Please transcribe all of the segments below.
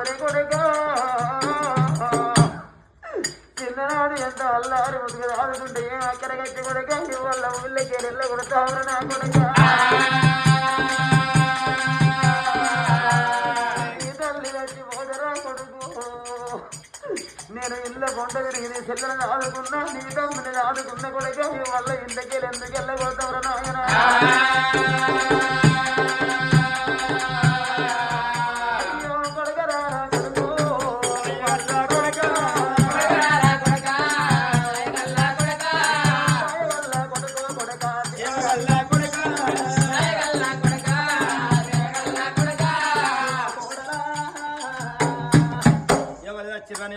ఒరే చిన్ననాడు ఎంత అల్లారి ముదుగు ఆడుకుంటే ఏం అక్కడ గట్టి కొడుక? ఇవల్ల ఊళ్ళకి వెళ్ళ కొడతావురా నా కొడుక. నేను ఇళ్ళ కొండ తిరిగి నీ చెల్లెలను ఆడుకున్నా నీ తమ్ముని ఆడుకున్న కొడుక. ఇవల్ల ఇంతకి ఎందుకు వెళ్ళగొడతావురా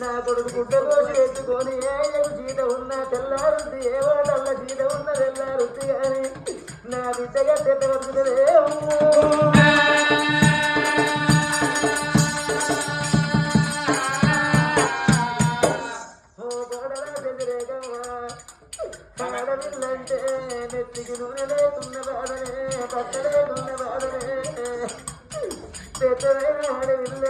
నా కొడుకు గుడ్డ కోసి ఎత్తుకొని ఏ జీత ఉన్నా తెల్లారుద్ది ఏ వాళ్ళ జీత ఉన్నా తెల్లారుద్ది అని నా బిడ్డగా తెల్లవరుతుందే ఓ నెత్తికి నూనె లేకున్న బాధనే పట్టలేకున్న బాధనే పెద్దలైన ఆడపిల్ల